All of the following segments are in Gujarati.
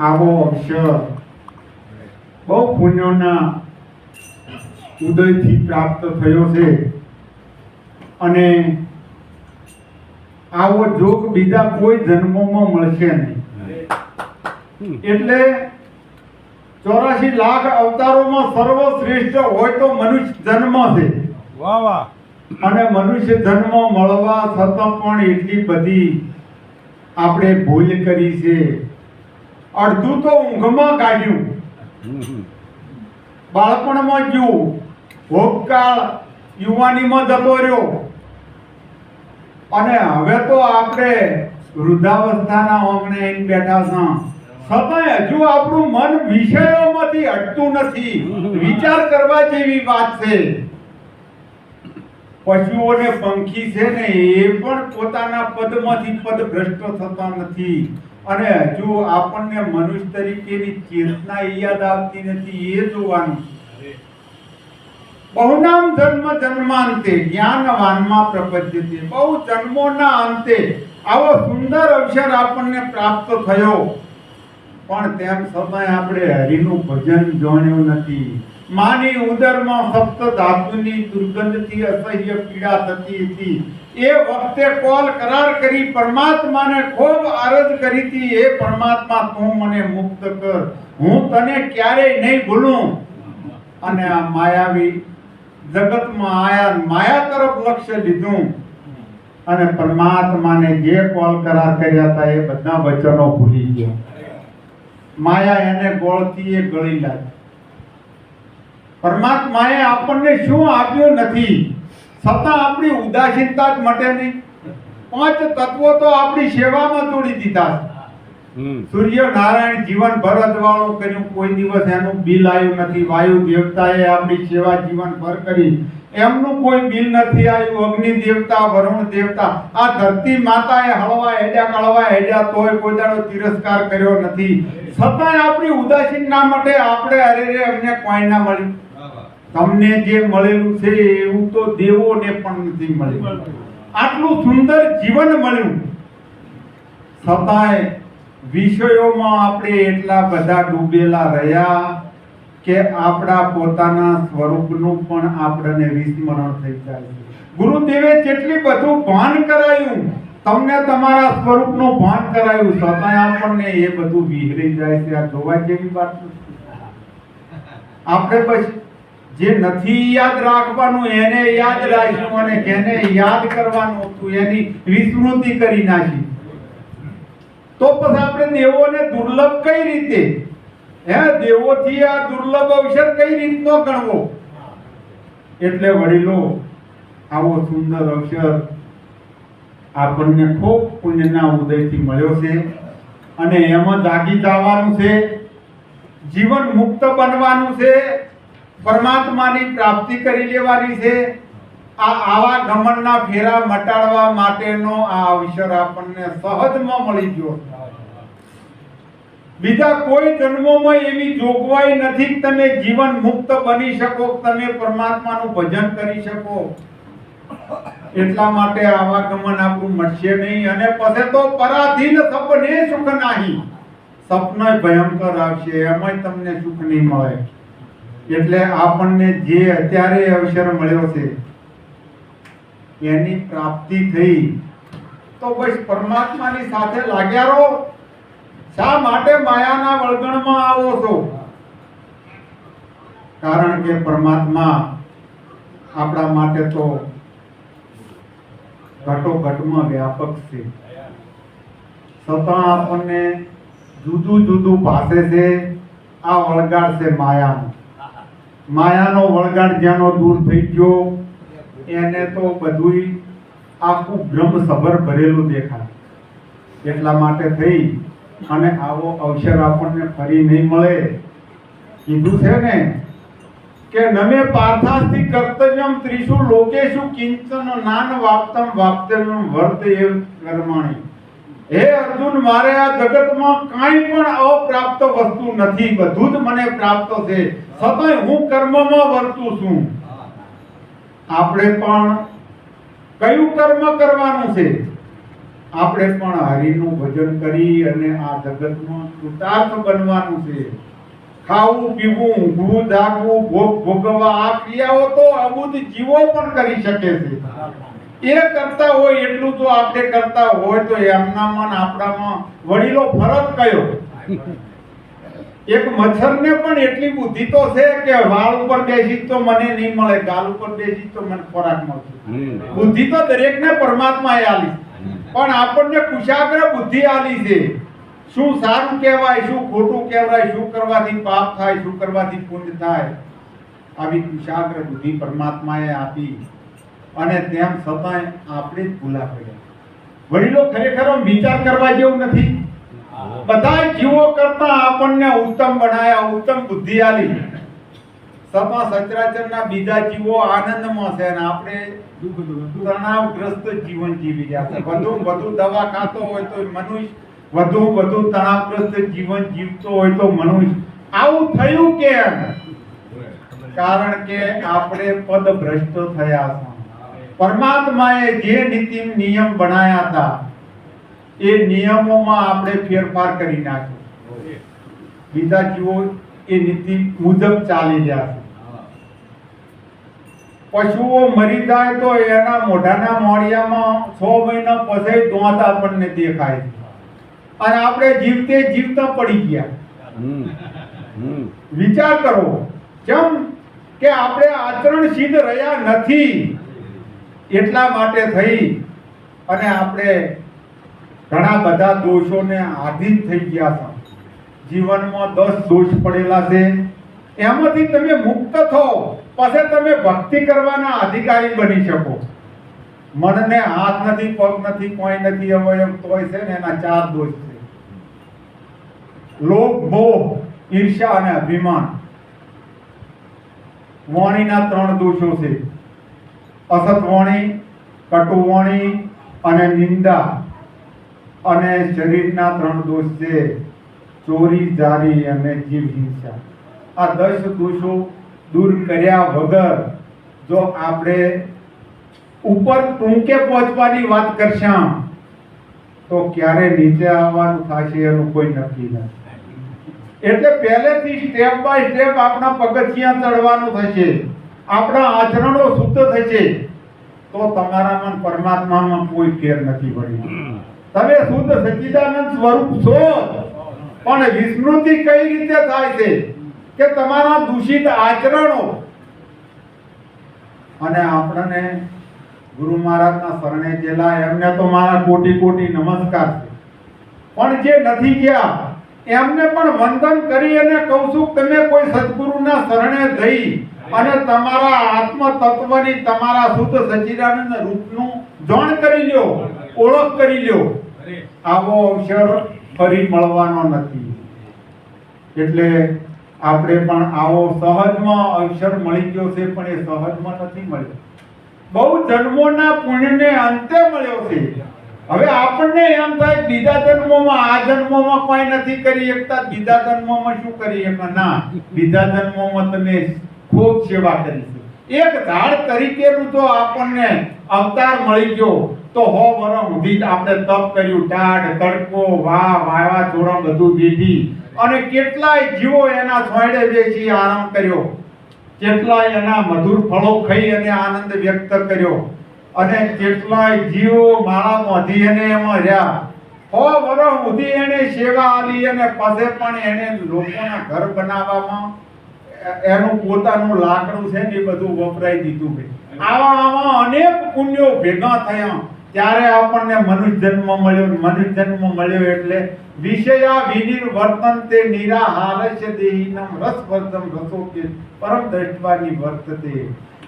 આવો અવસર. બહુ પુણ્યોના ઉદયથી પ્રાપ્ત થયો છે. અને આવો જોગ બીજા કોઈ જન્મોમાં મળશે નહીં. એટલે ચોરાશી લાખ અવતારોમાં સર્વશ્રેષ્ઠ હોય તો મનુષ્ય જન્મ છે. વાહ વાહ. અને મનુષ્ય જન્મ મળવા છતાં પણ એટલી બધી આપણે ભૂલ કરી છે. અડધું તો ઊંઘમાં કાઢ્યું. બાળપણમાં ગયું. ભોગકાળ યુવાનીમાં જતો રહ્યો. અને હવે તો આપણે વૃદ્ધાવસ્થાના ઓગણે આવીને બેઠા છે છતાંય હજુ આપણું મન વિષયોમાંથી હટતું નથી. વિચાર કરવા જેવી વાત છે. પશુઓ ને પંખી છે ને એ પણ પોતાના પદમાંથી પદ ભ્રષ્ટ થતા નથી. અને જો આપણને મનુષ્ય તરીકેની ચેતના યાદ આવતી નથી, એ જોવાનું બહુનામ જન્મ જન્માંતે, જ્ઞાનવાનમાં પ્રપદ્યતે. બહુ જન્મોના અંતે આવો સુંદર અવસર આપણને પ્રાપ્ત થયો. પણ તેમ સમય આપણે હરિનું ભજન જાણ્યું નથી. માની ઉદરમાં સપ્ત ધાતુની દુર્ગંધથી અસહ્ય પીડા થતી હતી. એ વખતે કોલ કરાર કરી પરમાત્માને ખૂબ આરજ કરી હતી એ પરમાત્મા, તું મને મુક્ત કર. હું તને ક્યારેય નહીં ભૂલું. અને આ માયાવી જગતમાં આયા માયા તરફ લક્ષ્ય લીધું. અને પરમાત્માને જે કોલ કરાર કર્યા હતા એ બધા વચનો ભૂલી ગયા. માયા એને ગોળથી એ ગળી લાગી. પરમાત્માએ આપણને શું આપ્યું નથી? છતાં આપણી ઉદાસીનતા જ મટે નહીં. પાંચ તત્વો તો આપણી સેવામાં તોડી દીધા સૂર્ય નારાયણ જીવન ભરત વાળું કર્યું કોઈ દિવસ એનું બિલ આવ્યું નથી. વાયુ દેવતાએ આપણી સેવા જીવન ભર કરી. એમનું કોઈ બિલ નથી આવ્યું. અગ્નિ દેવતા વરુણ દેવતા. આ ધરતી માતાએ હળવા હેડ્યા કળવા હેડ્યા તોય કોઈ દાડો તિરસ્કાર કર્યો નથી. છતાંય આપણી ઉદાસીન ના માટે. આપણે અરે રે અમને કોઈ ના મળ્યું તમને જે મળેલું છે એવું તો દેવોને પણ નથી મળ્યું આટલું સુંદર જીવન મળ્યું. છતાંય વિષયોમાં આપણે એટલા બધા ડૂબેલા રહ્યા કે આપણા પોતાના સ્વરૂપનું પણ આપણને વિસ્મરણ થઈ જાય છે. ગુરુદેવે જેટલી બધું ભાન કરાયું, તમને તમારા સ્વરૂપનું ભાન કરાયું, છતાંય આપણને એ બધું વિહરી જાય છે. આ જોવા જેવી વાત આપણે પછી જે નથી યાદ રાખવાનું, એને યાદ રાખ્યું અને જેને યાદ કરવાનું હતું, એની વિસ્મૃતિ કરી નાખી. તો પછી આપણે દેવોને દુર્લભ કઈ રીતે? હે, દેવોથી આ દુર્લભ અવસર કઈ રીતનો ગણવો? એટલે વડીલો, આવો સુંદર અવસર આપણને ખૂબ પુણ્યના ઉદયથી મળ્યો છે અને એમાં જાગી જવાનું છે, જીવન મુક્ત બનવાનું છે પરમાત્માની પ્રાપ્તિ કરી લેવાની છે. આ આવા ગમનના ફેરા મટાડવા માટેનો આ અવસર આપણને સહજમાં મળી ગયો. બીજા કોઈ જન્મોમાં એવી જોગવાઈ નથી તમે જીવન મુક્ત બની શકો તમે પરમાત્માનું ભજન કરી શકો. એટલા માટે આવાગમન આપણું મળશે નહીં. અને પછી તો પરાધીન સપને સુખ નહીં. સપનો ભયંકર આવશે. એમાંય તમને સુખ નહીં મળે. એટલે આપણને જે અત્યારે અવસર મળ્યો છે, એની પ્રાપ્તિ થઈ. તો બસ પરમાત્માની સાથે લાગ્યા રહો. શા માટે માયાના વળગણમાં આવો છો? કારણ કે પરમાત્મા આપણા માટે તો ઘટોઘટમાં વ્યાપક છે. છતાં આપણને જુદું જુદું ભાષે છે. આ વળગાડ છે માયાનો. માયાનો વળગાડ જેનો દૂર થઈ ગયો, એને તો બધુંય આખું બ્રહ્મ સભર ભરેલું દેખાય. એટલા માટે થઈ અને આવો અવસર આપણને ફરી નહીં મળે. કીધું છે ને કે નમે પાર્થાસ્તિ કર્તવ્યમ ત્રિષુ લોકેશુ કિંચન નાન વાપ્તમ વાપ્તવ્યમ વર્ત એવ કર્માણી. હે અર્જુન, મારે આ જગતમાં કાંઈ પણ અપ્રાપ્ત વસ્તુ નથી. બધું જ મને પ્રાપ્ત છે. છતાંય હું કર્મમાં વર્તું છું. આપણે પણ કયું કર્મ કરવાનું છે? આપણે પણ હરિનું ભજન કરી અને આ જગતમાં કૃતાર્થ બનવાનું છે. ખાવું, પીવું, ઊંઘવું જાગવું ભોગ ભોગવવા આ ક્રિયાઓ તો અબુદ્ધ જીવો પણ કરી શકે છે. એ કરતા હોય એટલું તો આપણે કરતા હોય તો એમનામાં ને આપણામાં વડીલો ફરક કયો? એક મચ્છરને પણ એટલી બુદ્ધિ તો છે કે વાળ ઉપર બેસી તો મને નહીં મળે ગાલ ઉપર બેસી તો મને ખોરાક મળશે. બુદ્ધિ તો દરેકને પરમાત્માએ આલી પણ આપણને કુશાગ્ર બુદ્ધિ આલી છે. શું સારું કહેવાય શું ખોટું કહેવાય શું કરવાથી પાપ થાય શું કરવાથી પુણ્ય થાય? આવી કુશાગ્ર બુદ્ધિ પરમાત્માએ આપી. અને તેમ છતાંય આપણે જ ભૂલા પડ્યા વડીલો ખરેખર વિચાર કરવા જેવું નથી. બધા જીવો કરતા આપણને ઉત્તમ બનાયા, ઉત્તમ બુદ્ધિ આલી સપા સચરાચરના બીજા જીવો આનંદમાં છે અને આપણે તણાવગ્રસ્ત જીવન જીવી રહ્યા છે. વધુ વધુ દવા ખાતો હોય તો મનુષ્ય, વધુ વધુ તણાવગ્રસ્ત જીવન જીવતો હોય તો મનુષ્ય. આવું થયું કેમ? કારણ કે આપણે પદ ભ્રષ્ટ થયા પરમાત્માએ જે નીતિ નિયમ બનાયા હતા એ નિયમોમાં આપણે ફેરફાર કરી નાખ્યો બીજા જીવો એ નીતિ મુજબ ચાલી જશે પશુઓ મરી જાય તો એના મોઢાના મોડિયામાં છ મહિના પછી દોંત આપણને દેખાય અને આપણે જીવતે જીવતા પડી ગયા. વિચાર કરો કેમ કે આપણે આચરણ સિદ્ધ રહ્યા નથી એટલા માટે થઈ અને આપણે ઘણા બધા દોષોને આધીન થઈ ગયા છે. જીવનમાં દસ દોષ પડેલા છે. એમાંથી તમે મુક્ત થો. પછી તમે ભક્તિ કરવાના અધિકારી બની શકો. મનને હાથ નથી, પગ નથી, કોઈ નથી, અવયવ તોય છે ને એના ચાર દોષ છે. લોભ, મોહ, ઈર્ષ્યા અને અભિમાન. વાણીના ત્રણ દોષો છે. અસત વાણી અને નિંદા. અને શરીરના ત્રણ દોષ છે, ચોરી, જારી અને જીવ હિંસા આ દસ દોષો દૂર કર્યા વગર જો આપણે ઉપર ટૂંકે પહોંચવાની વાત કરશા, તો ક્યારે નીચે આવવાનું થશે એનું કોઈ નક્કી નથી. એટલે પહેલેથી સ્ટેપ બાય સ્ટેપ આપણા પગથિયા ચડવાનું થશે. આપણા આચરણો શુદ્ધ થશે તો તમારામાં પરમાત્મામાં કોઈ ફેર નથી પડ્યો. તમે શુદ્ધ સચ્ચિદાનંદ સ્વરૂપ છો પણ વિસ્મૃતિ કઈ રીતે થાય છે કે તમારા દૂષિત આચરણો? અને આપણને ગુરુ મહારાજના શરણે ગયેલા એમને તો મારા કોટી કોટી નમસ્કાર છે. પણ જે નથી ગયા એમને પણ વંદન કરી અને કહું છું, તમે કોઈ સદગુરુના શરણે જઈ અને તમારા આત્મ તત્વની તમારા શુદ્ધ સચિદાનંદ રૂપનું જાણ કરી લ્યો, ઓળખ કરી લ્યો. આવો અવસર ફરી મળવાનો નથી. એટલે આપણે પણ આવો સહજમાં અવસર મળી ગયો છે, પણ એ સહજમાં નથી મળ્યો. બહુ જન્મોના પુણ્યને અંતે મળ્યો છે. હવે આપણને એમ થાય બીજા જન્મોમાં આ જન્મોમાં કોઈ નથી કરી શકતા, બીજા જન્મોમાં શું કરી શકે ના, બીજા જન્મોમાં તમે ખૂબ સેવા કરી એક ઝાડ તરીકેનું જો આપણને અવતાર મળી ગયો, તો હો વરમ સુધી આપણે તપ કર્યું, ટાઢ, તડકો વા વાવાઝોડા બધું દીધી અને કેટલાય જીવો એના છોડે બેસી આરામ કર્યો. કેટલાય એના મધુર ફળો ખાઈ અને આનંદ વ્યક્ત કર્યો. અને કેટલાય જીવો માળા મોધી અને એમાં રહ્યા. હો વરસ સુધી એને સેવા આલી અને પાસે પણ એને લોકોના ઘર બનાવવામાં એનું પોતાનું લાકડું છે ને એ બધું વપરાઈ દીધું ભાઈ આવા આવા અનેક પુણ્યો ભેગા થયા. ત્યારે આપણને મનુષ્ય જન્મ મળ્યો મનુષ્ય જન્મ મળ્યો એટલે વિષયા વિનિર વર્તન તે નિરાહારસ્ય દેહિનમ રસવર્ધમ રસોકે પરમ દ્રષ્ટવાની વર્તતે.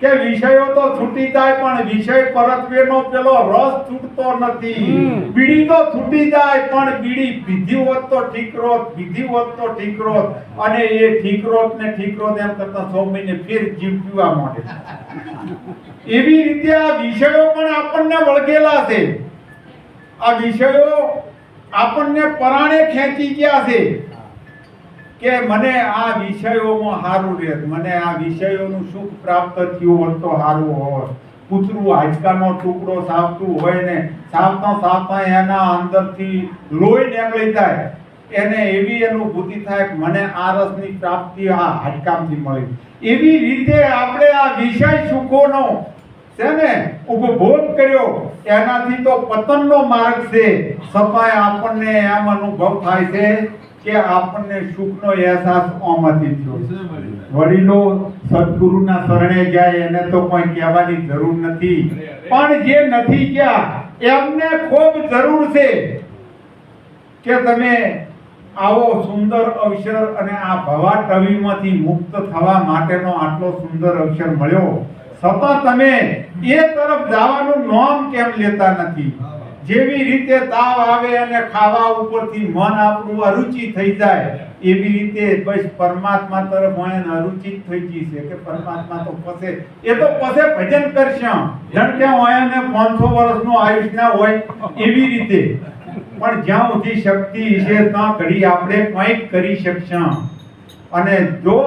કે વિષયો તો છૂટી જાય પણ વિષય પરત્વેનો પેલો રસ છૂટતો નથી. બીડી તો છૂટી જાય પણ બીડી પીધી હોત તો ઠીકરો પીધી હોત તો ઠીકરો અને એ ઠીકરો ને ઠીકરો એમ કરતા છ મહિને ફેર જીવ પીવા માંડે એવી રીતે આ વિષયો પણ આપણને વળગેલા છે. આ વિષયો આપણને પરાણે ખેંચી ગયા છે. કે મને આ વિષયોમાં સારું રહે, મને આ વિષયોનું સુખ પ્રાપ્ત થયું હોત તો સારું હોત. કૂતરું હાડકાનો ટુકડો સાવતું હોય ને સાવતા સાવતા એના અંદરથી લોહી નીકળી જાય. એને એવી અનુભૂતિ થાય કે મને આ રસની પ્રાપ્તિ આ હાડકામાંથી મળી. એવી રીતે આપણે આ વિષય સુખોનો, છે ને, ઉપભોગ કર્યો. એનાથી તો પતનનો માર્ગ છે. સફાઈ આપણને એમ અનુભવ થાય છે. કે આપણને સુખનો અહેસાસ ઓમાંથી થયો. વડીલો સદગુરુના શરણે જાય એને તો કોઈ કહેવાની જરૂર નથી. પણ જે નથી ગયા એમને ખૂબ જરૂર છે કે તમે આવો સુંદર અવસર અને આ ભવા ટવીમાંથી મુક્ત થવા માટેનો આટલો સુંદર અવસર મળ્યો. છતાં તમે એ તરફ જવાનું નામ કેમ લેતા નથી? જેવી રીતે તાવ આવે અને ખાવા ઉપરથી મન આપણું અરુચિ થઈ જાય, એવી રીતે બસ પરમાત્મા તરફ હોય અરુચિ થઈ ગઈ છે કે પરમાત્મા તો પસે. એ તો પસે ભજન કરશે જણ કે હોય ને 500 વર્ષનું આયુષ ના હોય, એવી રીતે. પણ જ્યાં સુધી શક્તિ છે, ત્યાં ઘડી આપણે કંઈક કરી શકશું અને જો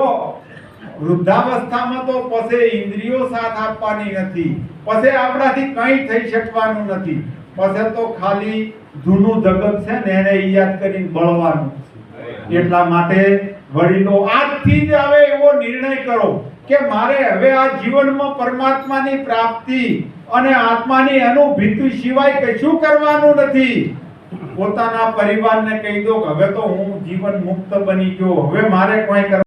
વૃદ્ધાવસ્થામાં તો પસે ઇન્દ્રિયો સાથ આપવાની નથી, પસે આપણાથી કંઈ થઈ શકવાનું નથી. પસે તો ખાલી જૂનું જગત છે ને એને યાદ કરીને બળવાનું એટલા માટે વડીલો આજથી જ હવે એવો નિર્ણય કરો કે મારે હવે આ જીવનમાં પરમાત્માની પ્રાપ્તિ અને આત્માની અનુભૂતિ સિવાય કશું કરવાનું નથી. પોતાના પરિવારને કહી દો કે હવે તો હું જીવન મુક્ત બની ગયો, હવે મારે કોઈ